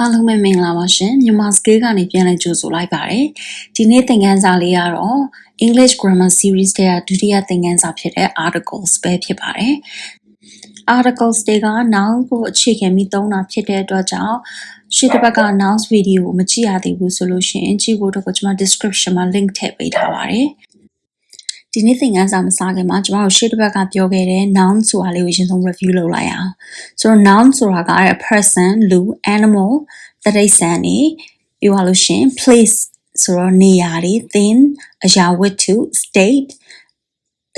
အားလုံးပဲမင်္ဂလာပါရှင်မြန်မာ scale ကနေပြန်လည်ကြိုဆိုလိုက်ပါတယ်ဒီနေ့သင်ခန်းစာလေးကတော့ English Grammar Series တဲ့ဒုတိယသင်ခန်းစာဖြစ်တဲ့ articles ပဲဖြစ်ပါတယ် articles တွေက noun ကိုအခြေခံပြီးသုံးတာဖြစ်တဲ့အတွက်ကြောင့်ရှေ့တစ်ပတ်က nouns video ကိုမကြည့်ရသေးဘူးဆိုလို့ရှိရင်ကြည့်ဖို့တော့ကျွန်မ description မှာ link ထည့်ပေးထားပါတယ် ဒီနေ့သင်ခန်းစာမစခင်မှာကျွန်တော်တို့ရှေ့တစ်ပတ်ကပြောခဲ့တဲ့ noun ဆိုတာလေးကိုအရင်ဆုံး review လုပ်လိုက်အောင်ဆိုတော့ noun ဆိုတာက person လူ animal တရိษံနေပြီးသွားလို့ရှင် place ဆိုတော့နေရာတွေ thing အရာဝတ္ထု state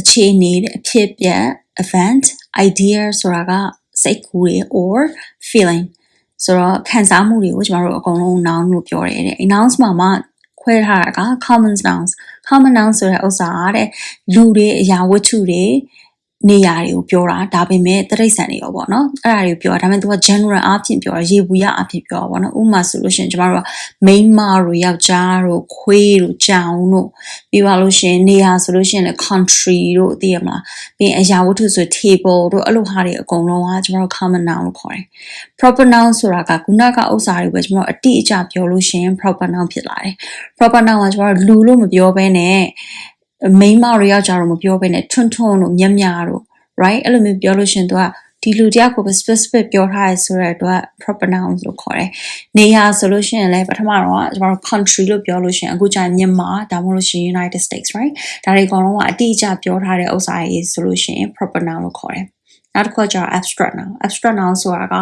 အခြေအနေအဖြစ်အပျက် event idea ဆိုတာကစိတ်ကူးတွေ or feeling ဆိုတော့ခံစားမှုတွေကိုကျွန်တော်တို့အကုန်လုံး noun လို့ပြောရတယ်တဲ့ nouns မှာမှ ခွဲထားတာက common nouns common nouns ဆိုတဲ့ဥစ္စာကတဲ့လူတွေအရာဝတ္ထုတွေ နေရာတွေကိုပြောတာဒါပေမဲ့တရိษံတွေရောပေါ့နော်အဲ့ဒါတွေပြောတာဒါပေမဲ့သူက general အဖြစ်ပြောတာရေဘူးရအဖြစ်ပြောတာပေါ့နော်ဥပမာဆိုလို့ရှိရင်ကျမတို့က main မတို့ယောက်ျားတို့ခွေးတို့ကြောင်တို့ပြီးပါလို့ရှိရင်နေရာဆိုလို့ရှိရင်လည်း country တို့သိရမလားပြီးရင်အရာဝတ္ထုဆို table တို့အဲ့လိုဟာတွေအကုန်လုံးကကျမတို့ common noun လို့ခေါ်တယ် proper noun ဆိုတာကခုနကဥစ္စာတွေပဲကျမတို့အတိအကျပြောလို့ရှိရင် proper noun ဖြစ်လာတယ် proper noun ကကျမတို့လူလို့မပြောဘဲနဲ့ မိန်းမတွေယောက်ျားတို့မပြောဘဲနဲ့ထွန်းထွန်းတို့မြက်မြတို့ right အဲ့လိုမျိုးပြောလို့ရှင်သူကဒီလူတယောက်ကိုပဲ specific ပြောထားရဆိုတဲ့အတွက် proper nouns လို့ခေါ်တယ်။နေရာဆိုလို့ရှိရင်လည်းပထမတော့ကျွန်တော်တို့ country လို့ပြောလို့ရှိရင်အခုကျရင်မြန်မာဒါမှမဟုတ်လို့ရှိရင် United States right ဒါတွေအကုန်လုံးကအတိအကျပြောထားတဲ့ဥစ္စာတွေဆိုလို့ရှိရင် proper noun လို့ခေါ်တယ်။နောက်တစ်ခုကျတော့ abstract noun abstract noun ဆိုတာက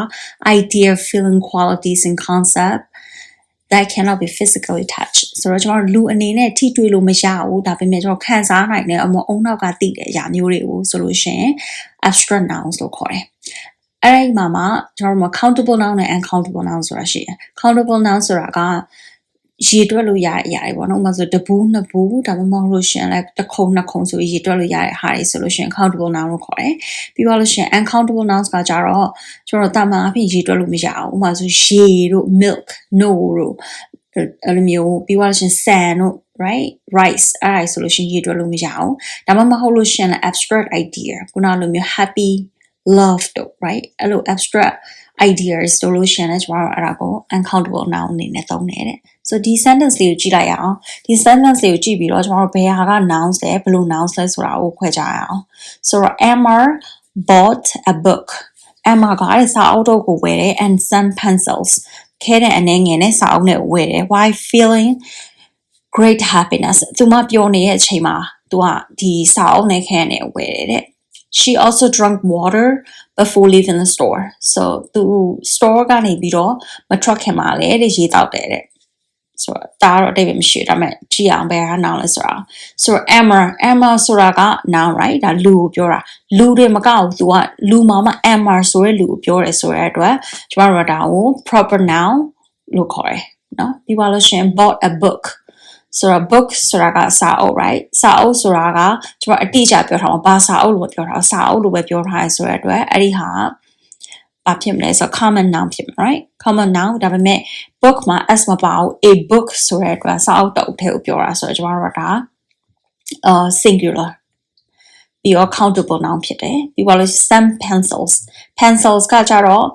idea feeling qualities and concept that cannot be physically touched ဆိုတော့ကျွန်တော်လူအနေနဲ့ထိတွေ့လို့မရဘူးဒါပေမဲ့ကျွန်တော်ခံစားနိုင်တဲ့အမအုံနောက်ကသိတဲ့အရာမျိုးတွေကိုဆိုလို့ရှိရင် abstract nouns လို့ခေါ်တယ်အဲ့ဒီမှာမှကျွန်တော်တို့ countable noun နဲ့ uncountable noun ဆိုတာရှိတယ် countable noun ဆိုတာကရေတွက်လို့ရတဲ့အရာတွေပေါ့နော်။ဥပမာဆိုတပူးနှစ်ပူးဒါမှမဟုတ်လို့ရှင်လည်းတစ်ခုံနှစ်ခုံဆိုရေတွက်လို့ရတဲ့ဟာတွေဆိုလို့ရှင် countable noun လို့ခေါ်တယ်။ပြီးတော့လို့ရှင် uncountable nouns ကကြတော့ကျွန်တော်တာမန်အဖြစ်ရေတွက်လို့မရအောင်။ဥပမာဆိုရေတို့ milk no တို့ အဲ့လိုမျိုးပြီးတော့ရှင် sand တို့ right rice အဲ့ဒါဆိုလို့ရှင်ရေတွက်လို့မရအောင်။ဒါမှမဟုတ်လို့ရှင်လည်း abstract idea ခုနလိုမျိုး happy love တို့ right အဲ့လို abstract ideas ဆိုလို့ရှင်လည်းကျွန်တော်တို့အဲ့ဒါကို uncountable noun အနေနဲ့သုံးနေတယ်။ so ဒီ sentence လေးကိုကြည့်လိုက်ရအောင်။ဒီ sentence လေးကိုကြည့်ပြီးတော့ကျွန်တော်တို့ဘယ်ဟာက nouns လဲဘယ်လို nouns လဲဆိုတာကိုခွဲခြားရအောင်။ so Emma bought a book Emma ကအဲ့စာအုပ်တော့ကိုဝယ်တယ် and some pencils ခဲတဲ့အနေငယ်နဲ့စာအုပ်နဲ့ဝယ်တယ် why feeling great happiness သူမပြောနေတဲ့အချိန်မှာသူကဒီစာအုပ်နဲ့ခဲနဲ့ဝယ်တယ်တဲ့ she also drank water before leaving the store so သူ store ကနေပြီးတော့မထွက်ခင်မှာလေတဲ့ရေတောက်တယ်တဲ့ ဆိုတော့ဒါတော့အတိတ်ပဲမရှိဘူးဒါပေမဲ့ကြည့်အောင်ဘယ်ဟာ noun လဲဆိုတာဆိုတော့ Emma Emma ဆိုတာက noun right ဒါလူကိုပြောတာလူတွေမကဘူး तू ကလူမှာမှ Emma ဆိုတဲ့လူကိုပြောတယ်ဆိုတဲ့အတွက်ကျမတို့ကဒါကို proper noun လို့ခေါ်တယ်နော်ပြီးပါလို့ရှင် bought a book ဆိုတော့ book ဆိုတာကစာအုပ် right စာအုပ်ဆိုတာကကျွန်တော်အတိအကျပြောထားမှာဘာစာအုပ်လို့ပြောထားစာအုပ်လို့ပဲပြောထားရဆိုတဲ့အတွက်အဲ့ဒီဟာ ဘာဖြစ်မလဲဆိုတော့ common noun ဖြစ်မှာ right common noun ဒါပေမဲ့ book မှာ s မပါဘူး a book ဆိုတဲ့အတွက်စာအုပ်တုပ်ထဲကိုပြောတာဆိုတော့ကျွန်တော်တို့ကဒါအာ singular ပြီးတော့ countable noun ဖြစ်တယ်ပြီးတော့ some pencils pencils ကကြတော့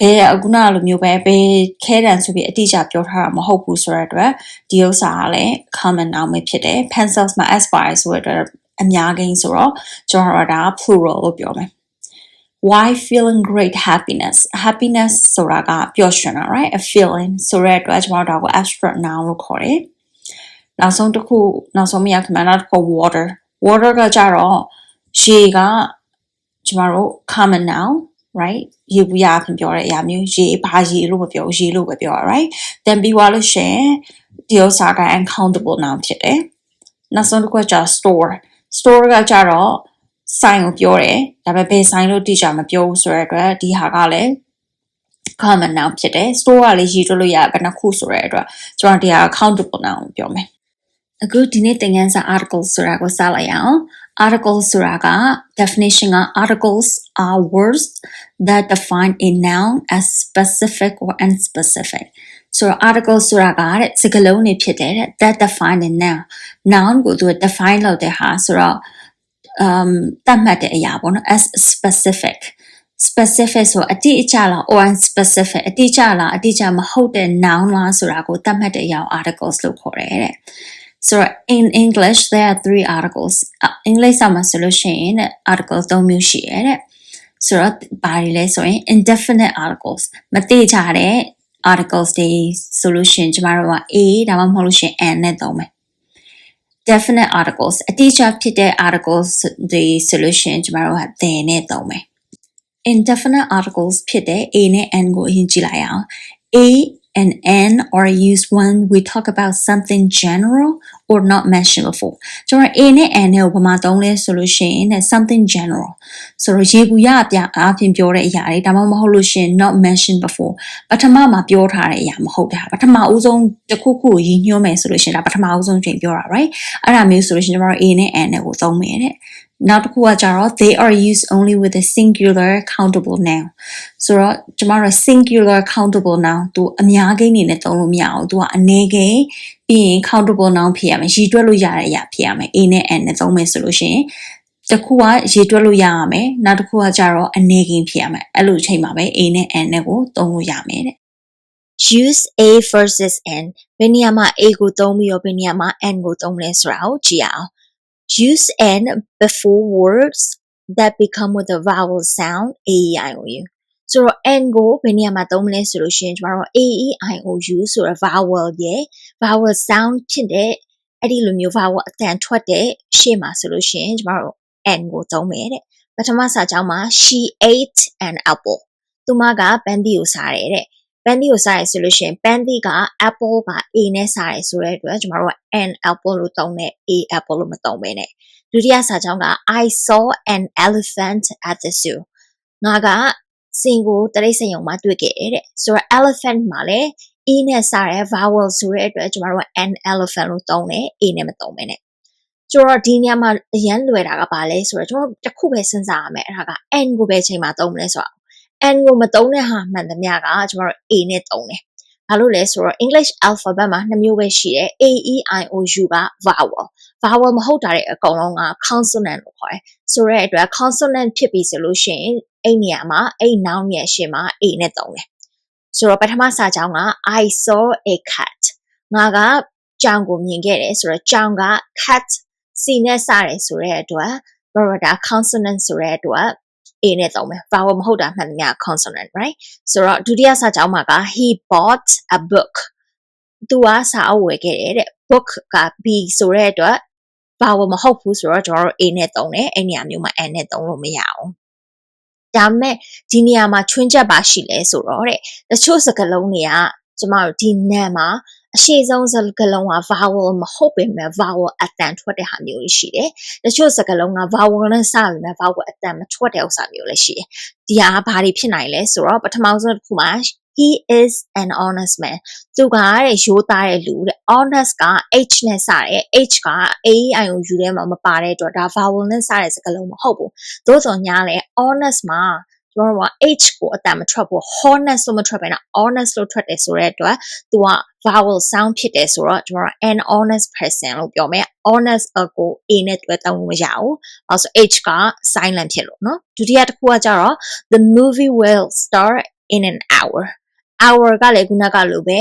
ဘယ်အခုနလိုမျိုးပဲဘယ်ခဲတံဆိုပြီးအတိအကျပြောထားတာမဟုတ်ဘူးဆိုတဲ့အတွက်ဒီဥစ္စာကလည်း common noun ပဲဖြစ်တယ် pencils မှာ s ပါဆိုတဲ့အတွက်အများကြီးဆိုတော့ကျွန်တော်တို့ဒါ plural လို့ပြောမယ် why feeling great happiness happiness ဆိုတာကပျော်ရွှင်တာ right a feeling ဆိုတဲ့အတွက်ကျွန်တော်တို့ဒါကို abstract noun လို့ခေါ်တယ်နောက်ဆုံးတစ်ခုနောက်ဆုံးမရခင်မှာနောက်တစ်ခု water water ကကြတော့ရေကကျွန်တော်တို့ common noun right ရေဘူးရအဖြစ်ပြောတဲ့အရာမျိုးရေဘာရေလို့မပြောရေလို့ပဲပြောရ right then ပြီးသွားလို့ရှင်ဒီဥစ္စာက uncountable noun ဖြစ်တယ်နောက်ဆုံးတစ်ခုက store store ကကြတော့ ဆိုင်ကိုပြောတယ်ဒါပေမဲ့ဘယ်ဆိုင်လို့တိကျမပြောဘူးဆိုတဲ့အတွက်ဒီဟာကလည်း common noun ဖြစ်တယ် store ကလည်းရေးတွက်လို့ရဘယ်နှခုဆိုတဲ့အတွက်ကျွန်တော်ဒီဟာ countable noun ကိုပြောမယ်အခုဒီနေ့သင်ခန်းစာ article ဆိုတာကိုစလိုက်အောင် articles ဆိုတာက definition က articles are words that define a noun as specific or unspecific ဆိုတော့ article ဆိုတာကတဲ့စကားလုံးတွေဖြစ်တယ်တဲ့ that define a noun noun ကိုသူ define လုပ်တဲ့ဟာဆိုတော့ um တတ်မှတ်တဲ့အရာပေါ့နော် as specific specific ဆိုအတိအကျလား or unspecific အတိအကျလားအတိအကျမဟုတ်တဲ့ noun လားဆိုတာကိုသတ်မှတ်တဲ့အရာ articles လို့ခေါ်တယ်တဲ့ so in english there are three articles အင်္ဂလိပ်စာမှာဆိုလို့ရှိရင်တဲ့ articles ၃မျိုးရှိရတဲ့ဆိုတော့ဘာတွေလဲဆိုရင် indefinite articles မတိကျတဲ့ articles တွေဆိုလို့ရှိရင်ကျမတို့က a ဒါမှမဟုတ်လို့ရှိရင် n နဲ့သုံးမယ် definite articles အတိအကျဖြစ်တဲ့ articles တွေဆိုလို့ရှိရင်ကျမတို့က they နဲ့သုံးမယ် indefinite articles ဖြစ်တဲ့ a နဲ့ n ကိုအရင်ကြည့်လိုက်အောင် a and n are used when we talk about something general or not mentioned before ကျွန်တော် a နဲ့ n ကိုဘာမှသုံးလဲဆိုလို့ရှိရင် something general ဆိုတော့ရေဘူးရအပြအားဖြင့်ပြောတဲ့အရာတွေဒါမှမဟုတ်လို့ရှိရင် not mentioned before ပထမမှာပြောထားတဲ့အရာမဟုတ်တာပထမအဦးဆုံးတစ်ခုခုကိုရည်ညွှန်းမယ်ဆိုလို့ရှိရင်ဒါပထမအဦးဆုံးချိန်ပြောတာ right အဲ့ဒါမျိုးဆိုလို့ရှိရင်ကျွန်တော် a နဲ့ n ကိုသုံးမယ်တဲ့ နောက်တစ်ခုကကြတော့ they are used only with a singular countable noun ဆိုတော့ကျမတို့ singular countable noun သူအများကိန်းအနေနဲ့သုံးလို့မရအောင်သူကအနည်းကိန်းပြီးရင် countable noun ဖြစ်ရမယ်ရည်တွက်လို့ရတဲ့အရာဖြစ်ရမယ် a နဲ့ n နဲ့သုံးမယ်ဆိုလို့ရှိရင်တစ်ခုကရေတွက်လို့ရရမယ်နောက်တစ်ခုကကြတော့အနေကင်းဖြစ်ရမယ်အဲ့လိုချိန်မှာပဲ a နဲ့ n နဲ့ကိုသုံးလို့ရမယ်တဲ့ use a versus n ဘယ်နေရာမှာ a ကိုသုံးပြီးတော့ဘယ်နေရာမှာ n ကိုသုံးလဲဆိုတာကိုကြည့်အောင် use n before words that become with a vowel sound a e i o u ဆိုတော့ n ကိုဘယ်နေရာမှာသုံးမလဲဆိုလို့ရှိရင်ကျမတို့ a e i o u ဆိုတော့ vowel ရဲ့ vowel sound ဖြစ်တဲ့အဲ့ဒီလိုမျိုး vowel အတန်ထွက်တဲ့ရှေ့မှာဆိုလို့ရှိရင်ကျမတို့ n ကိုသုံးမယ်တဲ့ပထမစာကြောင်းမှာ she ate an apple သူမကပန်းသီးကိုစားတယ်တဲ့ပ န်းသီးကိုစားရဆိုလို့ရှိရင်ပန်းသီးက apple က a နဲ့စားရဆိုတဲ့အတွက်ကျမတို့က an apple လို့သုံးတယ် a apple လို့မသုံးဘဲနဲ့ဒုတိယစာကြောင်းက I saw an elephant at the zoo ငါကစင်ကိုတရိတ်စင်ယုံမှာတွေ့ခဲ့တဲ့ဆိုတော့ elephant မှာလည်း e နဲ့စားတဲ့ vowel ဆိုတဲ့အတွက်ကျမတို့က an elephant လို့သုံးတယ် a နဲ့မသုံးဘဲနဲ့ဆိုတော့ဒီညမှာအရန်လွယ်တာကဘာလဲဆိုတော့ကျွန်တော်တစ်ခုပဲစဉ်းစားရမယ်အဲ့ဒါက n ကိုပဲချိန်မှာသုံးမလဲဆိုတော့ n ကိုမသုံးတဲ့ဟာမှန်သမျှကကျွန်တော်တို့ a နဲ့သုံးတယ်ဘာလို့လဲဆိုတော့ English alphabet မှာနှစ်မျိုးပဲရှိတယ် A E I O U က vowel vowel မဟုတ်တာတွေအကုန်လုံးက consonant လို့ခေါ်တယ်ဆိုတဲ့အတွက် consonant ဖြစ်ပြီဆိုလို့ရှိရင်အဲ့နေရာမှာအဲ့ noun ရဲ့အရှေ့မှာ a နဲ့သုံးတယ်ဆိုတော့ပထမစာကြောင်းက I saw a cat ငါကကြောင်ကိုမြင်ခဲ့တယ်ဆိုတော့ကြောင်က cat စီနဲ့စတယ်ဆိုတဲ့အတွက်ဘာလို့ဒါ consonant ဆိုတဲ့အတွက် a နဲ့သုံးမယ် vowel မဟုတ်တာမှန်တယ် consonant right ဆိုတော့ဒုတိယစာကြောင်းမှာက he bought a book သူကစာအုပ်ဝယ်ခဲ့တယ်တဲ့ book က b ဆိုတဲ့အတွက် vowel မဟုတ်ဘူးဆိုတော့ကျွန်တော်တို့ a နဲ့သုံးတယ်အဲ့နေရာမျိုးမှာ n နဲ့သုံးလို့မရအောင်ဒါမဲ့ဒီနေရာမှာချွင်းချက်ပါရှိလဲဆိုတော့တဲ့တချို့စကားလုံးတွေကကျမတို့ဒီနံမှာ အရှိဆုံးစကားလုံးက vowel မဟုတ်ပေမဲ့ vowel အတန်ထွက်တဲ့ဟာမျိုးတွေရှိတယ်။တချို့စကားလုံးက vowel နဲ့စပေမဲ့ vowel အတန်မထွက်တဲ့ဥစ္စာမျိုးလည်းရှိတယ်။ဒီဟာဘာတွေဖြစ်နိုင်လဲဆိုတော့ပထမဆုံးတစ်ခုမှာ he is an honest man သူကတဲ့ရိုးသားတဲ့လူတဲ့ honest က h နဲ့စတယ် h က a i o u ထဲမှာမပါတဲ့အတွက်ဒါ vowel နဲ့စတဲ့စကားလုံးမဟုတ်ဘူး။သို့ဆိုညာလဲ honest မှာ ကျွန်တော်တို့က h ကိုအတန်မထွက်ဘူး honest လို့မထွက်ဘဲနဲ့ honest လို့ထွက်တယ်ဆိုတဲ့အတွက်သူက vowel sound ဖြစ်တယ်ဆိုတော့ကျွန်တော်တို့ an honest person လို့ပြောမယ် honest ကို a နဲ့တွဲတောင်းလို့မရဘူး။အဲဆို h က silent ဖြစ်လို့နော်ဒုတိယတစ်ခုကကြတော့ the movie will start in an hour hour ကလည်းခုနကလိုပဲ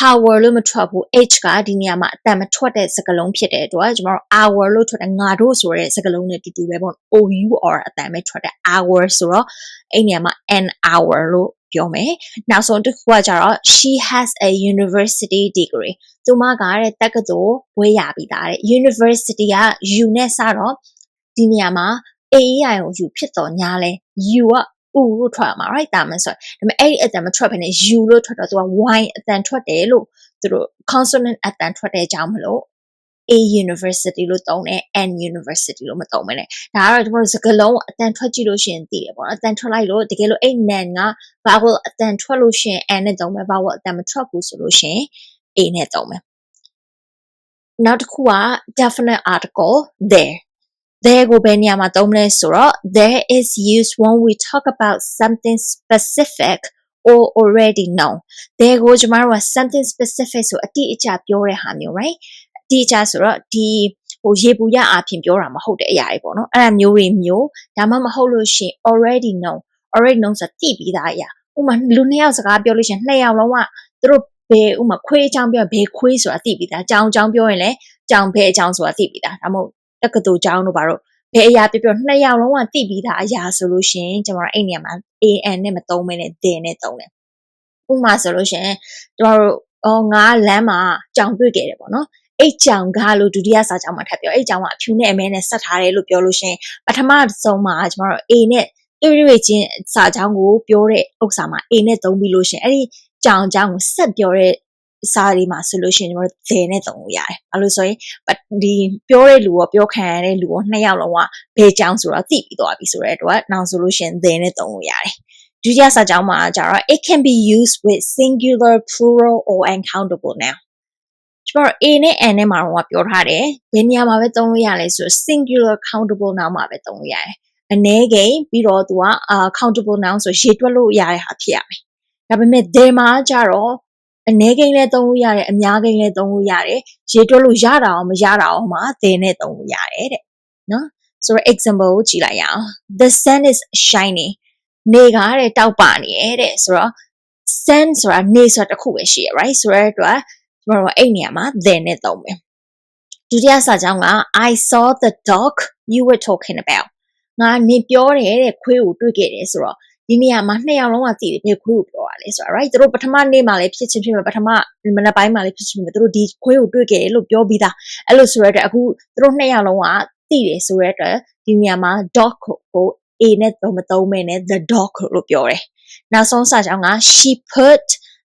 hour လို့မထွက်ဘူး h ကဒီနေရာမှာအတန်မထွက်တဲ့စကားလုံးဖြစ်တဲ့အတွက်ကျွန်တော်တို့ hour လို့ထွက်တယ်ငါတို့ဆိုတဲ့စကားလုံးနဲ့တူတူပဲပေါ့ o u r အတန်ပဲထွက်တဲ့ hour ဆိုတော့အဲ့နေရာမှာ an hour လို့ပြောမယ်နောက်ဆုံးတစ်ခုကကြတော့ she has a university degree သူမကတဲ့တက္ကသိုလ်ဘွဲရပြီးသားတဲ့ university က u နဲ့စတော့ဒီနေရာမှာ a e i o u ဖြစ်တော့ညာလဲ u က u လို့ထွက်မှာ right တာမန်ဆိုဒါပေမဲ့အဲ့ဒီအတန်မထွက်ဘဲနဲ့ u လို့ထွက်တော့သူက y အတန်ထွက်တယ်လို့သူတို့ consonant အတန်ထွက်တဲ့အကြောင်းမလို့ A university လို့သုံးတယ် N university လို့မသုံးဘဲနဲ့ဒါကတော့ကျွန်တော်စကလုံးအတန်ထွက်ကြည့်လို့ရှိရင်သိတယ်ပေါ့နော်အတန်ထွက်လိုက်လို့တကယ်လို့အဲ့ nan က vowel အတန်ထွက်လို့ရှိရင် N နဲ့သုံးမယ် vowel အတန်မထွက်ဘူးဆိုလို့ရှိရင် A နဲ့သုံးမယ်နောက်တစ်ခုက definite article there there ကိုဘယ်နေရာမှာသုံးမလဲဆိုတော့ there is used when we talk about something specific or already known there ကိုကျမတို့က something specific ဆိုအတိအကျပြောတဲ့ဟာမျိုး right အတိအကျဆိုတော့ဒီဟိုရေပူရအဖြစ်ပြောတာမဟုတ်တဲ့အရာတွေပေါ့နော်အဲ့ဒါမျိုးတွေမျိုးဒါမှမဟုတ်လို့ရှိရင် already known already known ဆိုတာသိပြီးသားအရာဥပမာလူနှစ်ယောက်စကားပြောလို့ရှရင်နှစ်ယောက်လုံးကသူတို့ဘယ်ဥပမာခွေးအကြောင်းပြောရင်ဘယ်ခွေးဆိုတာသိပြီးသားကြောင်ကြောင်ပြောရင်လည်းကြောင်ဘယ်အကြောင်းဆိုတာသိပြီးသားဒါမှမဟုတ် တက္ကသိုလ်ကြောင်တို့ဘာလို့ဘယ်အရာပြောပြောနှစ်ယောက်လုံးကသိပြီးသားအရာဆိုလို့ရှရင်ကျွန်တော်တို့အဲ့နေရာမှာ an နဲ့မသုံးဘဲနဲ့ the နဲ့သုံးတယ်ဥပမာဆိုလို့ရှရင်ကျွန်တော်တို့အော်ငါလမ်းမှာကြောင်တွေ့ခဲ့တယ်ပေါ့နော်အဲ့ကြောင်ကလို့ဒုတိယစာကြောင်မှာထပ်ပြောအဲ့ကြောင်ကအဖြူနဲ့အမဲနဲ့ဆက်ထားတယ်လို့ပြောလို့ရှရင်ပထမဆုံးမှာကျွန်တော်တို့ A နဲ့တွေ့တွေ့ချင်းစာကြောင်းကိုပြောတဲ့ဥစ္စာမှာ A နဲ့သုံးပြီးလို့ရှရင်အဲ့ဒီကြောင်ကြောင်ကိုဆက်ပြောတဲ့ စာတွေမှာဆိုလို့ရှိရင်ကျွန်တော်တို့ they နဲ့သုံးလို့ရတယ်။အဲလိုဆိုရင်ဒီပြောတဲ့လူရောပြောခံရတဲ့လူရောနှစ်ယောက်လုံးကဘယ်ကြောင်ဆိုတော့သိပြီးသွားပြီဆိုတဲ့အတွက်နောက်ဆိုလို့ရှိရင် they နဲ့သုံးလို့ရတယ်။ဒုတိယစာကြောင်းမှာကျတော့ it can be used with singular plural or uncountable noun ကျွန်တော် A နဲ့ N နဲ့မှာတော့ပြောထားတယ်ဘယ်နေရာမှာပဲသုံးလို့ရလဲဆိုတော့ singular countable noun မှာပဲသုံးလို့ရတယ်အ ਨੇ ကိန်းပြီးတော့သူက countable noun ဆိုရေတွက်လို့ရတဲ့ဟာဖြစ်ရမယ်ဒါပေမဲ့ there မှာကျတော့ အ ਨੇ ကိန်းလည်းသုံးလို့ရတယ်အများကိန်းလည်းသုံးလို့ရတယ်ရေတွက်လို့ရတာအောင်မရတာအောင်မှာ there နဲ့သုံးလို့ရတယ်တဲ့နော်ဆိုတော့ example ကိုကြည့်လိုက်ရအောင် the sun is shining နေကတဲ့တောက်ပနေရဲ့တဲ့ဆိုတော့ sun ဆိုတာနေဆိုတာတစ်ခုပဲရှိရ right ဆိုတော့အတွက်ကျွန်တော်တို့အဲ့နေရာမှာ then နဲ့သုံးမယ်ဒုတိယစာကြောင်းက I saw the dog you were talking about ငါနေပြောတယ်တဲ့ခွေးကိုတွေ့ခဲ့တယ်ဆိုတော့ ဒီနေရာမှာနှစ်ယောက်လုံးကသိတယ်ဘယ်ခွေးကိုပြောရလဲဆိုတော့ right သူတို့ပထမနေ့မှာလည်းဖြစ်ချင်းဖြစ်မှာပထမမနက်ပိုင်းမှာလည်းဖြစ်ချင်းဖြစ်မှာသူတို့ဒီခွေးကိုတွေ့ခဲ့တယ်လို့ပြောပြီးသားအဲ့လိုဆိုရတဲ့အခုသူတို့နှစ်ယောက်လုံးကသိတယ်ဆိုရတဲ့ဒီနေရာမှာ dog ကို A နဲ့သုံးမသုံးမဲနဲ့ the dog လို့ပြောတယ်နောက်ဆုံးစာကြောင်းက she put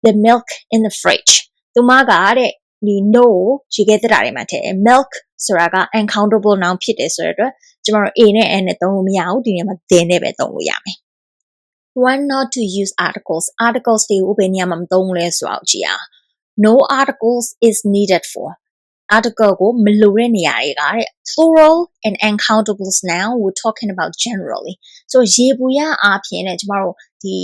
the milk in the fridge သူမကတဲ့ဒီ no ကိုရေခဲတက်တာတွေမှာထည့် milk ဆိုတာက uncountable noun ဖြစ်တယ်ဆိုတော့ကျွန်တော်တို့ a နဲ့ n နဲ့သုံးလို့မရဘူးဒီနေရာမှာ they နဲ့ပဲသုံးလို့ရမယ် one not to use articles articles တွေကိုဘယ်နေရာမှာမသုံးလဲဆိုတော့ကြည့်အောင် no articles is needed for article ကိုမလိုတဲ့နေရာတွေကတဲ့ plural and uncountables now we're talking about generally so ရေပူရအားဖြင့်ねကျမတို့ဒီ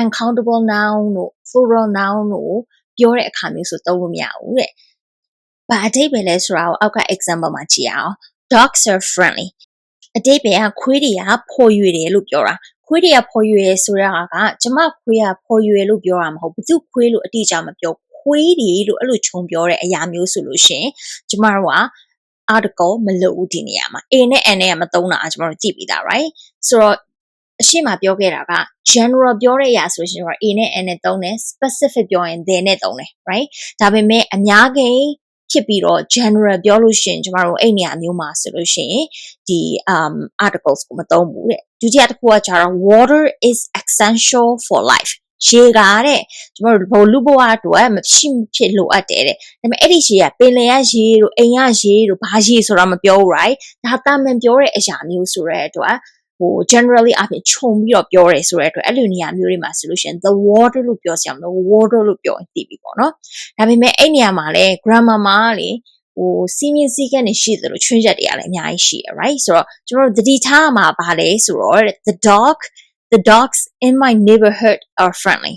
uncountable noun တို့ plural noun တို့ပြောတဲ့အခါမျိုးဆိုသုံးလို့မရဘူးတဲ့။ဘာအဓိပ္ပာယ်လဲဆိုတာကိုအောက်က example မှာကြည့်အောင် dogs are friendly အဓိပ္ပာယ်ကခွေးတွေကဖော်ရွေတယ်လို့ပြောတာ ခွေးတွေကဖော်ရွေဆိုတာကကျမခွေးကဖော်ရွေလို့ပြောတာမဟုတ်ဘူးဘသူခွေးလို့အတိအကျမပြောခွေးတွေလို့အဲ့လိုခြုံပြောတဲ့အရာမျိုးဆိုလို့ရှင်ကျမတို့က article မလုပ်ဘူးဒီနေရာမှာ A နဲ့ N နဲ့ကမသုံးတာကျမတို့ကြည့်ပြီးသား right ဆိုတော့အရှိမပြောခဲ့တာက general ပြောတဲ့အရာဆိုရှင်တော့ A နဲ့ N နဲ့သုံးတယ် specific ပြောရင် they နဲ့သုံးတယ် right ဒါပေမဲ့အများကြီး ဖြစ်ပြီးတော့ general ပြောလို့ရှိရင်ကျမတို့အဲ့နေရာမျိုးမှာဆိုလို့ရှိရင်ဒီ um articles ကိုမသုံးဘူးတဲ့ဒုတိယတစ်ခုကကျတော့ water is essential for life ရေကတဲ့ကျွန်တော်တို့ဘလူဘဝအတွက်မရှိဖြစ်လိုအပ်တယ်တဲ့ဒါပေမဲ့အဲ့ဒီရေကပင်လယ်ရရေတို့အိမ်ရရေတို့ဘာရေဆိုတာမပြောဘူး right ဒါတာမန်ပြောတဲ့အရာမျိုးဆိုတဲ့အတွက် ဟို generally အပြင်ခြုံပြီးတော့ပြောတယ်ဆိုတဲ့အတွက်အဲ့လိုနေရာမျိုးတွေမှာဆိုလို့ရှိရင် the water လို့ပြောစရာမလို water လို့ပြောရင်သိပြီပေါ့နော်ဒါပေမဲ့အဲ့နေရာမှာလဲ grammar မှာလေဟိုစီးမြင့်စည်းကမ်းတွေရှိသလိုချွင်းချက်တွေကလည်းအများကြီးရှိရ right ဆိုတော့ကျွန်တော်တို့တတိထားမှာဗာလဲဆိုတော့ the dog the dogs in my neighborhood are friendly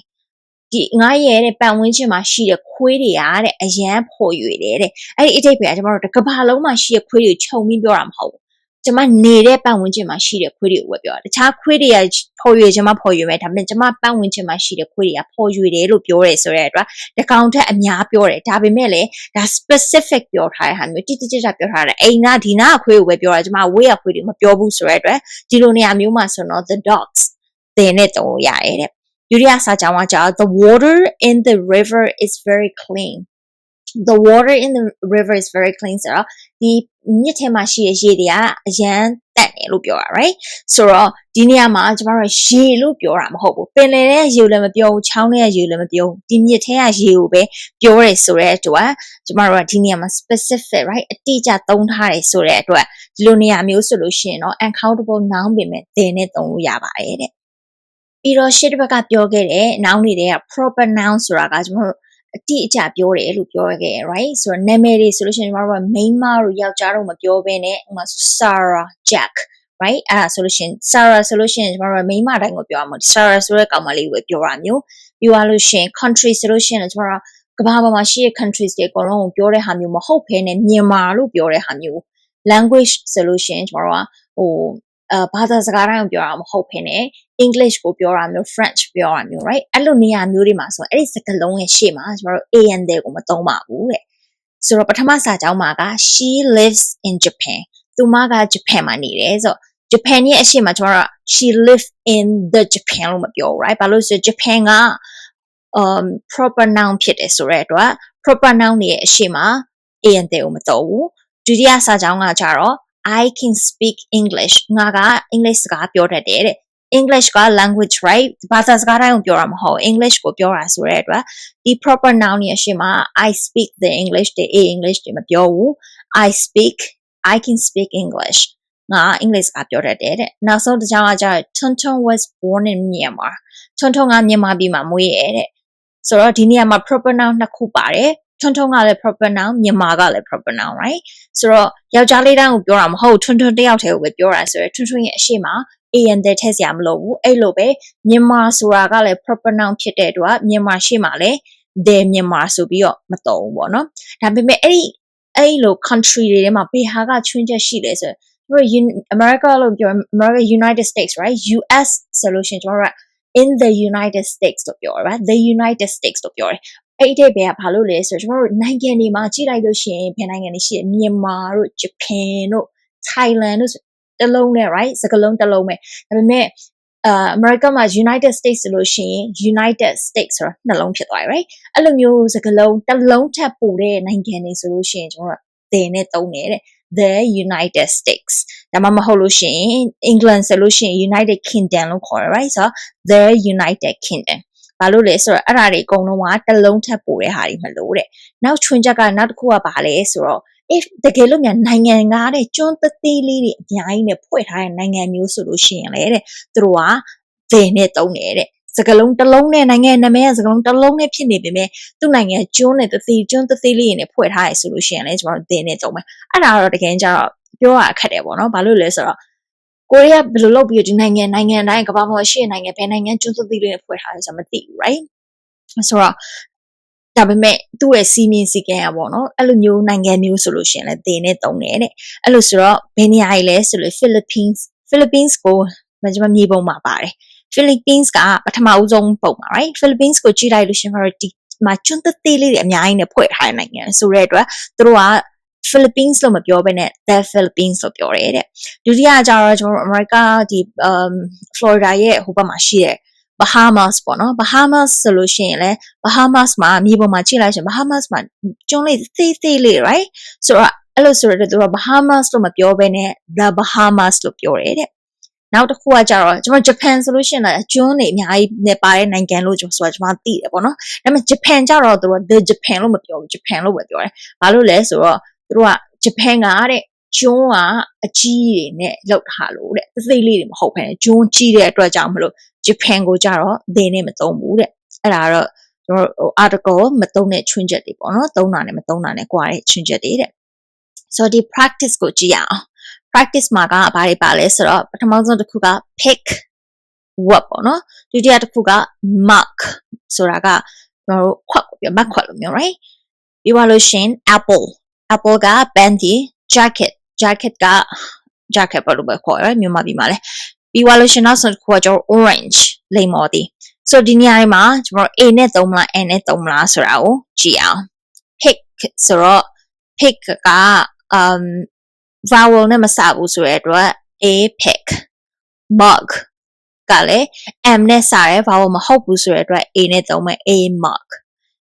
ဒီငါရဲ့တဲ့ပတ်ဝန်းကျင်မှာရှိတဲ့ခွေးတွေကတဲ့အရန်ဖော်ရွေတယ်တဲ့အဲ့ဒီအတိတ်ပဲကျွန်တော်တို့တစ်ကဘာလုံးမှာရှိတဲ့ခွေးတွေခြုံပြီးပြောတာမဟုတ်ဘူး ကျမနေတဲ့ပတ်ဝန်းကျင်မှာရှိတဲ့ခွေးတွေကိုပဲပြောတာတခြားခွေးတွေကဖော်ရွေကျမဖော်ရွေမယ်ဒါပေမဲ့ကျမပတ်ဝန်းကျင်မှာရှိတဲ့ခွေးတွေကဖော်ရွေတယ်လို့ပြောရဲဆိုတဲ့အတွက်တကောင်ထက်အများပြောတယ်ဒါပေမဲ့လည်းဒါ specific ပြောထားတဲ့ဟာမျိုးတိတိကျကျပြောထားတယ်အိမ်ကဒီနာခွေးကိုပဲပြောတာကျမဝေးရခွေးတွေမပြောဘူးဆိုတဲ့အတွက်ဒီလိုနေရာမျိုးမှာဆိုတော့ the dogs တင်နဲ့တုံးလို့ရတယ်တဲ့ဒုတိယစာကြောင်းကကြာ the water in the river is very clean the water in the river is very clean ဆိုတော့ဒီမြစ်ထဲမှာရှိတဲ့ရေတွေကအရန်တက်တယ်လို့ပြောတာ right ဆိုတော့ဒီနေရာမှာကျမတို့ရေလို့ပြောတာမဟုတ်ဘူးပင်လယ်ရဲ့ရေကိုလည်းမပြောဘူးချောင်းရဲ့ရေကိုလည်းမပြောဘူးဒီမြစ်ထဲကရေကိုပဲပြောရဲဆိုတဲ့အတွက်ကျမတို့ကဒီနေရာမှာ specific right အတိအကျသုံးထားတယ်ဆိုတဲ့အတွက်ဒီလိုနေရာမျိုးဆိုလို့ရှိရင်တော့ uncountable noun ပဲမဲ့သင်နဲ့သုံးလို့ရပါတယ်တဲ့ပြီးတော့ရှစ်တစ်ဘက်ကပြောခဲ့တဲ့ noun တွေက proper noun ဆိုတာကကျွန်တော်တို့ အတိအကျပြောတယ်လို့ပြောခဲ့ right ဆိုတော့နာမည်တွေဆိုလို့ရှိရင်ကျွန်တော်တို့က main မတို့ယောက်ျားတို့မပြောဘဲနဲ့ဥပမာဆို Sarah Jack right အဲ့ဒါဆိုလို့ရှိရင် Sarah ဆိုလို့ရှိရင်ကျွန်တော်တို့မိန်းမတိုင်းကိုပြောရမှာ Sarah ဆိုတဲ့ကောင်မလေးကိုပဲပြောရမျိုးပြောရလို့ရှိရင် country ဆိုလို့ရှိရင်ကျွန်တော်တို့ကဘာပေါ်မှာရှိတဲ့ countries တွေအကုန်လုံးကိုပြောတဲ့ဟာမျိုးမဟုတ်ဘဲနဲ့မြန်မာလို့ပြောတဲ့ဟာမျိုး language ဆိုလို့ရှိရင်ကျွန်တော်တို့ကဟို အဲဘာသာစကားတိုင်းကိုပြောတာမဟုတ်ဘဲနဲ့ English ကိုပြောတာမျိုး French ပြောတာမျိုး right အဲ့လိုနေရာမျိုးတွေမှာဆိုအဲ့ဒီစကားလုံးရဲ့ရှေ့မှာကျွန်တော်တို့ an တွေကိုမသုံးပါဘူးတဲ့ဆိုတော့ပထမစာကြောင်းမှာက she lives in Japan သူမက Japan မှာနေတယ်ဆိုတော့ Japan ရဲ့အရှေ့မှာကျွန်တော်တို့ she live in the Japan လို့မပြောဘူး right ဘာလို့ဆို Japan က um proper noun ဖြစ်တယ်ဆိုတဲ့အတွက် proper noun တွေရဲ့အရှေ့မှာ an တွေကိုမသုံးဘူးဒုတိယစာကြောင်းကကြတော့ I can speak English ငါက English စကားပြောတတ်တယ်တဲ့ English က language right ဘာသာစကားတိုင်းကိုပြောတာမဟုတ် English ကိုပြောတာဆိုတဲ့အတွက်ဒီ proper noun ရဲ့အရှေ့မှာ I speak the English တဲ့ A English တွေမပြောဘူး I speak I can speak English ငါ English ကပြောတတ်တယ်တဲ့နောက်ဆုံးတစ်ကြောင်းကကြတော့ Tonton was born in Myanmar Tonton ကမြန်မာပြည်မှာမွေးရတဲ့ဆိုတော့ဒီနေရာမှာ proper noun နှစ်ခုပါတယ် ထွန်းထွန်းကလည်း proper noun မြန်မာကလည်း proper noun right ဆိုတော့ယောက်ျားလေးတိုင်းကိုပြောတာမဟုတ်ထွန်းထွန်းတယောက်တည်းကိုပဲပြောတာဆိုရယ်ထွန်းထွန်းရဲ့အရှိမ an တဲ့ထည့်စရာမလိုဘူးအဲ့လိုပဲမြန်မာဆိုတာကလည်း proper noun ဖြစ်တဲ့အတွက်မြန်မာရှိမှလည်း the မြန်မာဆိုပြီးတော့မတော်ဘူးပေါ့နော်ဒါပေမဲ့အဲ့ဒီအဲ့လို country တွေထဲမှာဘယ်ဟာကချွင်းချက်ရှိလဲဆိုတော့ America လို့ပြော America United States right US ဆိုလို့ရှိရင်ကျွန်တော်တို့က in the United States လို့ပြောရပါ the United States လို့ပြောတယ် အဲ့ဒီဘက်ကဘာလို့လဲဆိုတော့ကျွန်တော်တို့နိုင်ငံတွေမှာကြည့်လိုက်လို့ရှိရင်ဘယ်နိုင်ငံတွေရှိလဲမြန်မာတို့ဂျပန်တို့ Thailand တို့တလုံးနဲ့ right စကလုံးတလုံးပဲဒါပေမဲ့အာ America မှာ United States ဆိုလို့ရှိရင် United States ဆိုတာနှလုံးဖြစ်သွားပြီ right အဲ့လိုမျိုးစကလုံးတလုံးထပ်ပို့တဲ့နိုင်ငံတွေဆိုလို့ရှိရင်ကျွန်တော်တို့ဒယ်နဲ့တုံးနေတဲ့ the United States ဒါမှမဟုတ်လို့ရှိရင် England ဆိုလို့ရှိရင် United Kingdom လို့ခေါ်ရ right ဆိုတော့ the United Kingdom ဘာလို့လဲဆိုတော့အဲ့ဒါတွေအကုန်လုံးကတစ်လုံးထပ်ပို့တဲ့ဟာတွေမလို့တဲ့နောက်ချွင်းချက်ကနောက်တစ်ခုကဘာလဲဆိုတော့ if တကယ်လို့မြန်နိုင်ငံကားတဲ့ကျွန်းသသေးလေးတွေအများကြီးနဲ့ဖွဲ့ထားတဲ့နိုင်ငံမျိုးဆိုလို့ရှိရင်လေတဲ့သူတို့ကဒယ်နဲ့တုံးနေတဲ့စကလုံးတစ်လုံးနဲ့နိုင်ငံနာမည်ကစကလုံးတစ်လုံးနဲ့ဖြစ်နေပေမဲ့သူ့နိုင်ငံကျွန်းနဲ့သသေးကျွန်းသသေးလေးတွေနဲ့ဖွဲ့ထားရဆိုလို့ရှိရင်လေကျွန်တော်တို့ဒယ်နဲ့တုံးမယ်အဲ့ဒါတော့တကယ်ကြတော့ပြောရအခက်တယ်ပေါ့နော်ဘာလို့လဲဆိုတော့ ကိုရီးယားဘယ်လိုလုပ်ပြီးဒီနိုင်ငံနိုင်ငံတိုင်းကမ္ဘာပေါ်ရှိတဲ့နိုင်ငံဘယ်နိုင်ငံကျွန်းသသေးလေးနဲ့ဖွဲ့ထားလဲဆိုတော့မသိဘူး right ဆိုတော့ဒါပေမဲ့သူ့ရဲ့စီမင်းစီကံရပေါ့နော်အဲ့လိုမျိုးနိုင်ငံမျိုးဆိုလို့ရှိရင်လည်းတင်နဲ့တုံတယ်တဲ့အဲ့လိုဆိုတော့ဘယ်နေရာကြီးလဲဆိုလို့ Philippines Philippines ကိုမကျွန်မမြေပုံမှာပါတယ် Philippines ကပထမဦးဆုံးပုံမှာ right Philippines ကိုကြည့်လိုက်လို့ရှိရင်တော့ဒီမှာကျွန်းသေးသေးလေးတွေအများကြီးနဲ့ဖွဲ့ထားတဲ့နိုင်ငံဆိုတဲ့အတွက်သူတို့က Philippines လို့မပြောဘဲနဲ့ the Philippines လို့ပြောတယ်တဲ့ဒုတိယကျတော့ကျွန်တော်တို့ America ဒီ um Florida ရဲ့ဟိုဘက်မှာရှိတဲ့ Bahamas ပေါ့နော် Bahamas ဆိုလို့ရှိရင်လည်း Bahamas မှာမြေပေါ်မှာကြည့်လိုက်ရှင် Bahamas မှာကျွန်းလေးသေးသေးလေး right ဆိုတော့အဲ့လိုဆိုတော့သူက Bahamas လို့မပြောဘဲနဲ့ the Bahamas လို့ပြောတယ်တဲ့နောက်တစ်ခုကကြတော့ကျွန်တော် Japan ဆိုလို့ရှိရင်လည်းကျွန်းတွေအများကြီးနဲ့ပါတဲ့နိုင်ငံလို့ကျွန်တော်ဆိုတော့ကျွန်မသိတယ်ပေါ့နော်ဒါပေမဲ့ Japan ကြတော့သူက the Japan လို့မပြောဘူး Japan လို့ပဲပြောတယ်ဘာလို့လဲဆိုတော့သူ တို့က Japan ကတဲ့ကျွန်းကအကြီးတွေနဲ့လောက်ထားလို့တဲ့သသိလေးတွေမဟုတ်ဘဲကျွန်းကြီးတဲ့အတွက်ကြောင့်မလို့ Japan ကိုကြတော့ they နဲ့မသုံးဘူးတဲ့အဲ့ဒါတော့ကျွန်တော်တို့ article မသုံးတဲ့ချွင်းချက်တွေပေါ့နော်သုံးတာနဲ့မသုံးတာနဲ့꽌တဲ့ချွင်းချက်တွေတဲ့ဆိုတော့ဒီ practice ကိုကြည့်ရအောင် practice မှာကဘာတွေပါလဲဆိုတော့ပထမဆုံးတစ်ခုက pick what ပေါ့နော်ဒုတိယတစ်ခုက mark ဆိုတာကကျွန်တော်တို့ခွက်ကိုပြ mark ခွက်လို့မျိုး right ပြီးသွားလို့ရှင် apple apple က panty jacket jacket က jacket ဘာလို့ပဲခေါ်ရမြန်မာပြည်မှာလဲပြီးသွားလို့ရှင်နောက်ဆုံးတစ်ခုကကျွန်တော် orange လိမ္မော်တီဆိုတော့ဒီနေရာတွေမှာကျွန်တော် A နဲ့သုံးမလား N နဲ့သုံးမလားဆိုတာကိုကြည့်အောင် pick ဆိုတော့ pick က um vowel နဲ့မစဘူးဆိုတဲ့အတွက် a pick mug ကလည်း m နဲ့စရဲ vowel မဟုတ်ဘူးဆိုတဲ့အတွက် a နဲ့သုံးမယ် a mug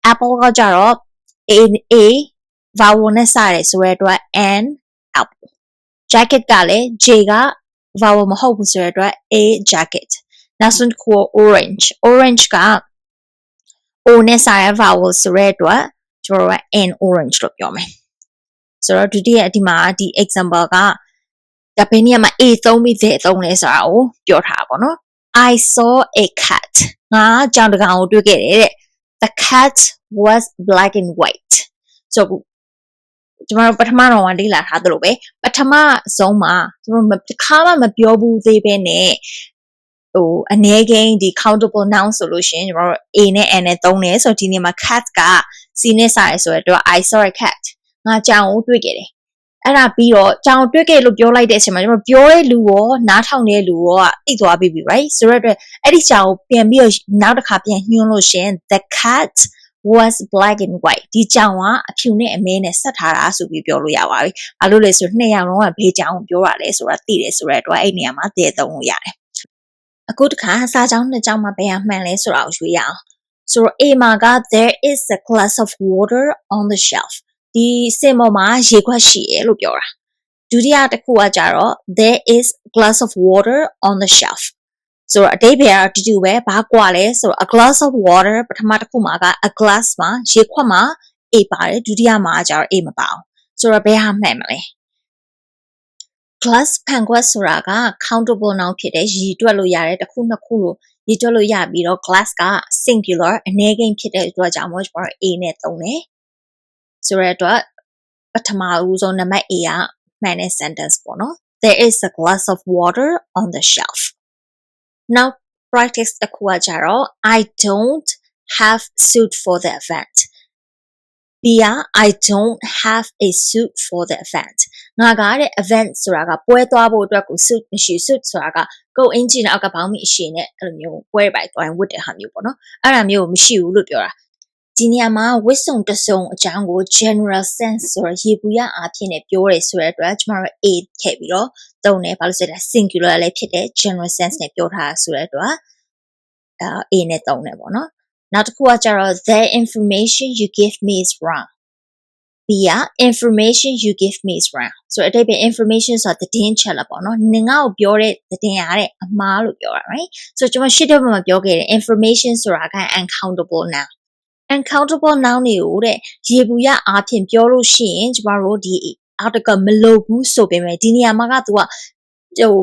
apple ကကြတော့ a a vowel နဲ့စရဲဆိုတဲ့အတွက် n apple jacket ကလည်း j က vowel မဟုတ်ဘူးဆိုတဲ့အတွက် a jacket နောက်ဆုံးတစ်ခု orange orange က o နဲ့စရဲ vowel ဆိုတဲ့အတွက်ကျွန်တော်တို့က n orange လို့ပြောမယ်ဆိုတော့ဒုတိယဒီမှာဒီ example ကဒါဘယ်နေရာမှာ a သုံးပြီးတဲ့သုံးလဲဆိုတာကိုပြောထားပါတော့ I saw a cat ငါကြောင်တကောင်ကိုတွေ့ခဲ့တယ်တဲ့ the cat was black and white ဆိုတော့ ကျွန်တော်ပထမတော့လေ့လာထားသလိုပဲပထမဆုံးမှာကျွန်တော်တစ်ခါမှမပြောဘူးသေးပဲနဲ့ဟိုအနေကိန်းဒီ countable noun ဆိုလို့ရှိရင်ကျွန်တော်တို့ a နဲ့ n နဲ့သုံးတယ်ဆိုတော့ဒီနေရာမှာ cat က c နဲ့စရဲဆိုတော့ I saw a cat ငါကြောင်ကိုတွေ့ခဲ့တယ်အဲ့ဒါပြီးတော့ကြောင်တွက်ခဲ့လို့ပြောလိုက်တဲ့အချိန်မှာကျွန်တော်ပြောတဲ့လူရောနားထောင်တဲ့လူရောကသိသွားပြီပြီ right ဆိုတော့အတွက်အဲ့ဒီကြောင်ကိုပြန်ပြီးတော့နောက်တစ်ခါပြန်ညွှန်းလို့ရှရင် the cat was black and white ဒီကြောင်ကအဖြူနဲ့အမဲနဲ့ဆက်ထားတာဆိုပြီးပြောလို့ရပါပြီ။ဘာလို့လဲဆိုတော့နှစ်ယောက်လုံးကဘေးကြောင်ကိုပြောရလဲဆိုတာသိတယ်ဆိုတော့အတွက်အဲ့နေရာမှာတည်သုံးလို့ရတယ်။အခုတစ်ခါစာကြောင်နှစ်ကြောင်မှာဘယ်ဟာမှန်လဲဆိုတာကိုရွေးရအောင်။ So A မှာက there is a glass of water on the shelf ဒီစင်ပေါ်မှာရေခွက်ရှိတယ်လို့ပြောတာဒုတိယတစ်ခုကကြတော့ there is glass of water on the shelf ဆိုတော့အတိတ်ဘယ်ကတော့တူတူပဲဘာကွာလဲဆိုတော့ a glass of water ပထမတစ်ခုမှာက a glass မှာရေခွက်မှာ a ပါတယ်ဒုတိယမှာကျတော့ a မပါအောင်ဆိုတော့ဘယ်ဟာမှန်မလဲ glass ဖန်ခွက်ဆိုတာက countable noun ဖြစ်တယ်ရည်တွက်လို့ရတယ်တစ်ခုနှစ်ခုလို့ရည်တွက်လို့ရပြီးတော့ glass က singular အနည်းကိန်းဖြစ်တဲ့အတွက်ကြောင့်မို့ကျွန်တော် a နဲ့သုံးတယ်ဆိုတဲ့အတွက်ပထမဦးဆုံးနံပါတ် A ကမှန်တဲ့ sentence ပေါ့နော် There is a glass of water on the shelf Now practice တစ်ခုကကြတော့ I don't have suit for the event B က I don't have a suit for the event ငါကတဲ့ event ဆိုတာကပွဲသွားဖို့အတွက်ကို suit မရှိ suit ဆိုတာကကိုယ်အင်ဂျင်အောက်ကဘောင်းမီအရှိနဲ့အဲ့လိုမျိုးပွဲပိုက်သွားရင်ဝတ်တဲ့ဟာမျိုးပေါ့နော်အဲ့ဒါမျိုးမရှိဘူးလို့ပြောတာ ဒီနေရာမှာဝစ်စုံတစုံအကြောင်းကို general sense ဆိုရရေပူရအားဖြင့်နဲ့ပြောရဲဆိုတဲ့အတွက်ကျမတို့ a ထည့်ပြီးတော့သုံးတယ်ဘာလို့ဆိုတော့ singular လည်းဖြစ်တဲ့ general sense နဲ့ပြောထားဆိုတဲ့အတွက်အာ a နဲ့သုံးတယ်ပေါ့နော်နောက်တစ်ခုကကျတော့ the information you give me is wrong B က information you give me is wrong ဆိုတော့အတိတ်ပဲ information ဆိုတာသတင်းချက်လာပေါ့နော်နင်ငါ့ကိုပြောတဲ့သတင်းရတဲ့အမှားလို့ပြောတာ right ဆိုတော့ကျွန်မရှစ်တော့မှပြောခဲ့တယ် information ဆိုတာက uncountable now uncountable noun တွေကိုတဲ့ရေဘူးရအားဖြင့်ပြောလို့ရှိရင်ကျမတို့ဒီ article မလိုဘူးဆိုပေမဲ့ဒီနေရာမှာက तू ကဟို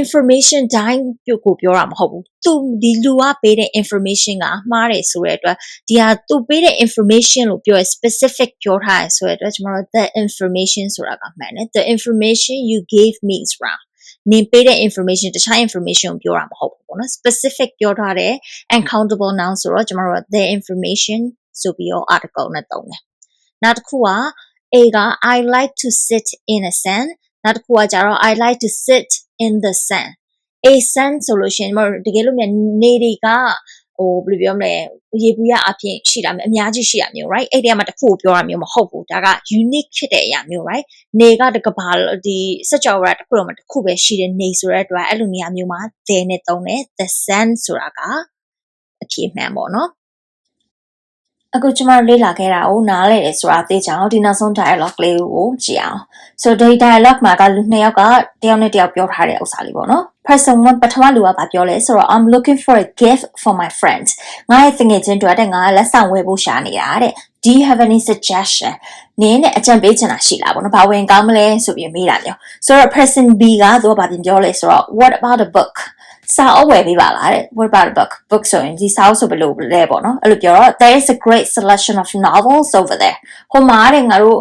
information တိုင်းပြုတ်ကိုပြောတာမဟုတ်ဘူး။ तू ဒီလူကပေးတဲ့ information ကမှားတယ်ဆိုတဲ့အတွက်ဒီဟာ तू ပေးတဲ့ information လို့ပြောရ specific ပြောထားရဆိုတဲ့အတွက်ကျွန်တော်တို့ the information ဆိုတာကမှန်တယ် the information you gave me is wrong နင်ပေးတဲ့ information တခြား information ကိုပြောတာမဟုတ်ဘူးပေါ့နော် specific ပြောထားတဲ့ uncountable noun ဆိုတော့ကျွန်တော်တို့ the information ဆိုပြီးတော့ article နဲ့သုံးတယ်နောက်တစ်ခုက A က I like to sit in a sun နောက်တစ်ခုကကြတော့ I like to sit in the sun a sun ဆိုလို့ရှိရင်ကျွန်တော်တကယ်လို့မြန်နေတွေက ဟိုဘယ်လိုပြောမလဲရေပူရအဖြစ်ရှိတာမျိုးအများကြီးရှိတာမျိုး right အဲ့ဒီကမှတစ်ခုကိုပြောတာမျိုးမဟုတ်ဘူးဒါက unique ဖြစ်တဲ့အရာမျိုး right နေကတကဘာဒီစကြဝဠာတစ်ခုတော့မှတစ်ခုပဲရှိတဲ့နေဆိုတဲ့အတွက်အဲ့လိုနေရာမျိုးမှာ the နဲ့သုံးတယ် the sun ဆိုတာကအဖြစ်မှန်ပေါ့နော် အခုကျမတို့လေ့လာခဲ့တာကိုနားလည်တယ်ဆိုတာသိကြအောင်ဒီနောက်ဆုံး dialogue လေးကိုကြည့်အောင် so ဒီ dialogue မှာကလူနှစ်ယောက်ကတယောက်နဲ့တယောက်ပြောထားတဲ့ဥစ္စာလေးပေါ့နော် person 1ပထမလူကဘာပြောလဲဆိုတော့ I'm looking for a gift for my friend ငါရဲ့တငယ်ချင်းတို့တဲ့ငါလက်ဆောင်ဝယ်ဖို့ရှာနေတာတဲ့ do you have any suggestion နင်းနဲ့အကြံပေးချင်တာရှိလားပေါ့နော်ဘာဝင်ကောင်းမလဲဆိုပြီးမေးတာမျိုးဆိုတော့ person B ကသူကဘာပြန်ပြောလဲဆိုတော့ what about a book စာအုပ်ဝယ်ပေးပါလားတဲ့ what about a book book ဆိုရင်ဒီစာအုပ်ဆိုဘယ်လိုလဲပေါ့နော်အဲ့လိုပြောတော့ there is a great selection of novels over there ဟိုမှာတဲ့ငါတို့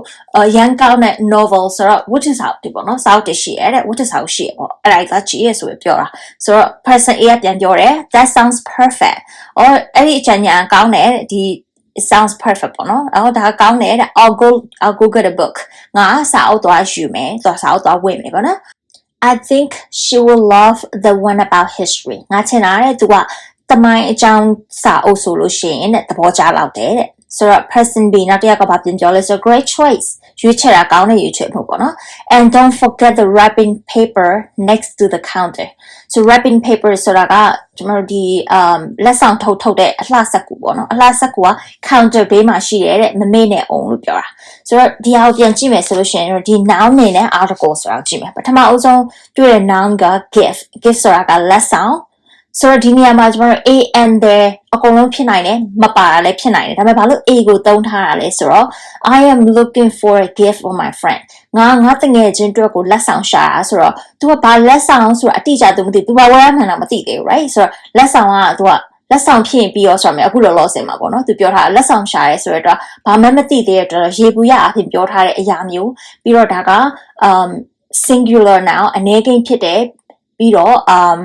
ရန်ကောင်းတဲ့ novel ဆိုတော့ what is out ဒီပေါ့နော်စာအုပ်တရှိရတဲ့ what is out ရှိရပေါ့အဲ့ဒါကကြည့်ရဆိုပြီးပြောတာဆိုတော့ person A ကပြန်ပြောတယ် that sounds perfect အော်အဲ့ဒီအကြံဉာဏ်ကောင်းတယ်ဒီ it sounds perfect ပေါ့နော်အော်ဒါကောင်းတယ်တဲ့ I'll go I'll go get a book ငါစာအုပ်သွားယူမယ်သွားစာအုပ်သွားဝယ်မယ်ပေါ့နော် I think she will love the one about history ငါထင်တာတဲ့သူကတမိုင်းအကြောင်းစာအုပ်ဆိုလို့ရှိရင်တဲ့သဘောကျလောက်တယ်တဲ့ ဆိုတော့ person B နောက်တစ်ယောက်ကဘာပြင်ပြောလဲဆို great choice ရွေးချယ်တာကောင်းတဲ့ရွေးချယ်မှုပေါ့နော် and don't forget the wrapping paper next to the counter so wrapping paper ဆိုတာကကျွန်တော်တို့ဒီ um လက်ဆောင်ထုတ်ထုတ်တဲ့အလှဆက်ကူပေါ့နော်အလှဆက်ကူက counter ဘေးမှာရှိရတဲ့မမေ့နဲ့အောင်လို့ပြောတာဆိုတော့ဒီဟာကိုပြန်ကြည့်မယ်ဆိုလို့ရှိရင်ဒီ noun နေနဲ့ article ဆိုတာကိုကြည့်မယ်ပထမအဦးဆုံးတွေ့တဲ့ noun က gift gift ဆိုတာကလက်ဆောင် ဆိုတော့ဒီနေရာမှာကျွန်တော်တို့ a and there အကုန်လုံးဖြစ်နိုင်တယ်မပါတာလည်းဖြစ်နိုင်တယ်ဒါပေမဲ့ဘာလို့ a ကိုသုံးထားတာလဲဆိုတော့ I am looking for a gift for my friend ငါငါတငယ်ချင်းအတွက်ကိုလက်ဆောင်ရှာတာဆိုတော့ तू ကဘာလက်ဆောင်ဆိုတာအတိအကျ तू မသိ तू ဘာဝယ်ရမှန်းတော့မသိသေးဘူး right ဆိုတော့လက်ဆောင်က तू ကလက်ဆောင်ဖြစ်ပြီးရောဆိုတော့အခုလောလောဆယ်မှာပေါ့နော်သူပြောထားလက်ဆောင်ရှာရဲဆိုတော့ဘာမှမသိသေးတဲ့အတွက်ရေဘူးရအဖြစ်ပြောထားတဲ့အရာမျိုးပြီးတော့ဒါက um singular now အနေကိန်းဖြစ်တယ်ပြီးတော့ um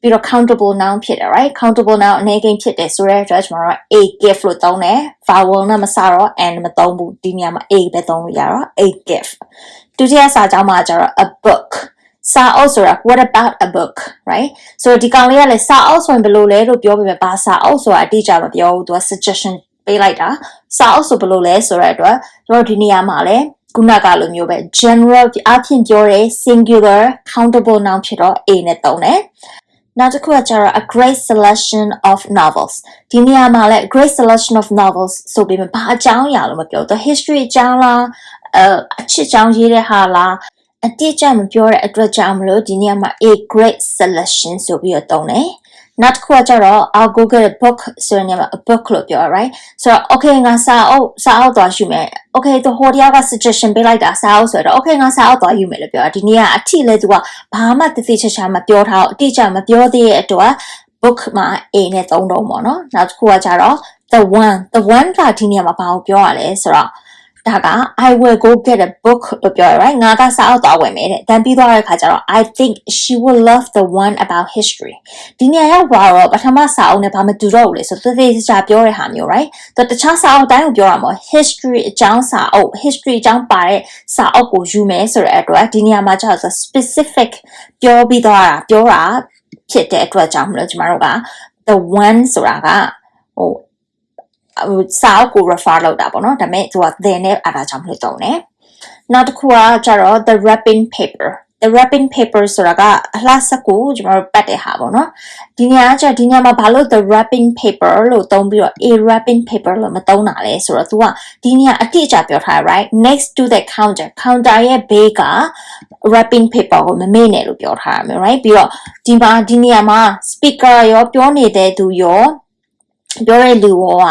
ပြီးတော့ countable noun ဖြစ်တယ် right countable noun အနေကိန်းဖြစ်တယ်ဆိုတဲ့အတွက်ကျွန်တော်တို့ a gift လို့သုံးတယ် vowel နဲ့မစတော့ and မသုံးဘူးဒီနေရာမှာ a ပဲသုံးလို့ရတော့ a gift ဒုတိယစာကြောင်းမှာကျတော့ a book စာအုပ်ဆိုတာ what about a book right so ဒီကောင်လေးကလည်းစာအုပ်ဆိုရင်ဘယ်လိုလဲလို့ပြောပြမယ်ဘာစာအုပ်ဆိုတာအတိအကျမပြောဘူးသူက suggestion ပေးလိုက်တာစာအုပ်ဆိုဘယ်လိုလဲဆိုတဲ့အတွက်ကျွန်တော်ဒီနေရာမှာလည်းခုနကလိုမျိုးပဲ general အဖြစ်ပြောတဲ့ singular countable noun ဖြစ်တော့ a နဲ့သုံးတယ် နောက်တစ်ခုကကျတော့ a great selection of novels ဒီနေရာမှာလည်း a great selection of novels ဆိုပြီးမှဘာအကြောင်းအရာလို့မပြောတော့ history အကြောင်းလားအအချစ်အကြောင်းရေးတဲ့ဟာလားအတိအကျမပြောတဲ့အတွက်ကြောင့်မလို့ဒီနေရာမှာ a great selection ဆိုပြီးတော့သုံးတယ် နောက်တစ်ခုကကျတော့ I'll go get a book ဆိုတဲ့နေရာမှာ a book လို့ပြော right ဆိုတော့ okay ငါစာအုပ်စာအုပ်သွားယူမယ် okay သူဟိုတရားက suggestion ပေးလိုက်တာစာအုပ်ဆိုတော့ okay ငါစာအုပ်သွားယူမယ်လို့ပြောတာဒီနေ့ကအထီလဲသူကဘာမှတသိချာချာမပြောထားဘူးအတိအကျမပြောသေးတဲ့အတွက် book မှာ A နဲ့သုံးတော့ပေါ့နော်နောက်တစ်ခုကကျတော့ the one the one ကဒီနေရာမှာဘာကိုပြောရလဲဆိုတော့ ဒါက I will go get a book လို့ပြောရ right ငါကစာအုပ်သွားဝယ်မယ်တဲ့တန်ပြီးသွားတဲ့ခါကျတော့ I think she will love the one about history ဒီနေရာရောက်သွားတော့ပထမစာအုပ်နဲ့ဘာမတူတော့ဘူးလေဆိုတော့သေသေးချာပြောတဲ့ဟာမျိုး right တော့တခြားစာအုပ်တိုင်းကိုပြောရမှာ history အကြောင်းစာအုပ် history အကြောင်းပါတဲ့စာအုပ်ကိုယူမယ်ဆိုတဲ့အတွက်ဒီနေရာမှာကျတော့ specific ပြောပြီးသွားတာပြောတာဖြစ်တဲ့အတွက်ကြောင့်မလို့ကျမတို့က the one ဆိုတာကဟိုဟို စာအုပ်ကို refer လုပ်တာပေါ့နော်ဒါပေမဲ့သူက the နဲ့အားဒါကြောင့်မလို့တုံးတယ်နောက်တစ်ခုကကျတော့ the wrapping paper the wrapping paper ဆိုတာကအလှဆက်ကိုကျွန်တော်တို့ပတ်တဲ့ဟာပေါ့နော်ဒီနေရာကကျဒီနေရာမှာဘာလို့ the wrapping paper လို့သုံးပြီးတော့ a wrapping paper လို့မသုံးတာလဲဆိုတော့ तू ကဒီနေရာအတိအကျပြောထား right next to the counter counter ရဲ့ဘေးက wrapping paper ကိုမမေ့နဲ့လို့ပြောထားရမယ် right ပြီးတော့ဒီမှာဒီနေရာမှာ speaker ရောပြောနေတဲ့သူရော ပြောတဲ့လူရောက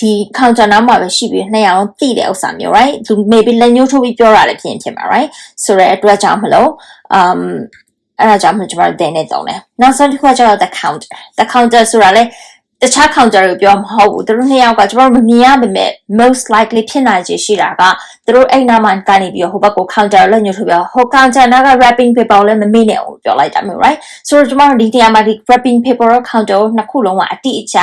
ဒီ counter နောက်မှာပဲရှိပြီးနှစ်ယောက်လုံးသိတဲ့ဥစ္စာမျိုး right သူ maybe လက်ညှိုးထိုးပြီးပြောတာလည်းဖြစ်ရင်ဖြစ်မှာ right ဆိုတဲ့အတွက်ကြောင့်မလို့ um အဲ့ဒါကြောင့်မလို့ကျွန်တော်တို့တင်နေတုံးတယ်နောက်ဆုံးတစ်ခုကကျတော့ the counter the counter ဆိုတာလေ တခြား counter ကိုပြောမှာမဟုတ်ဘူးသူတို့နှစ်ယောက်ကကျွန်တော်တို့မမြင်ရပါမဲ့ most likely ဖြစ်နိုင်ခြေရှိတာကသူတို့အဲ့နားမှာကနေပြီးတော့ဟိုဘက်ကို counter လက်ညှိုးထိုးပြောဟို counter နားက wrapping paper ကိုလည်းမမေ့နဲ့အောင်ပြောလိုက်တာမျိုး right ဆိုတော့ကျွန်တော်တို့ဒီနေရာမှာဒီ wrapping paper ရော counter ကိုနှစ်ခုလုံးကအတိအကျ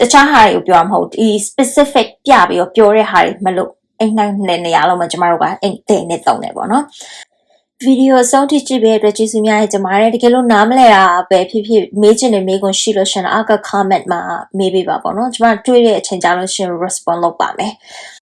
တခြားဟာတွေကိုပြောမှာမဟုတ်ဒီ specific ပြပြီးတော့ပြောတဲ့ဟာတွေမလို့အဲ့နိုင်တဲ့နေရာလုံးမှာကျမတို့ကအဲ့တဲ့နဲ့တုံးတယ်ပေါ့နော် ဗီဒီယိုအဆုံးထိကြည့်ပေးတဲ့အတွက်ကျေးဇူးများတင်ပါတယ်တကယ်လို့နားမလဲတာပဲဖြစ်ဖြစ်မေးချင်တဲ့မေးခွန်းရှိလို့ရှင်အောက်က comment မှာမေးပေးပါပေါ့နော်ကျွန်မတွေ့တဲ့အချိန်ကြာလို့ရှင် respond လုပ်ပါမယ်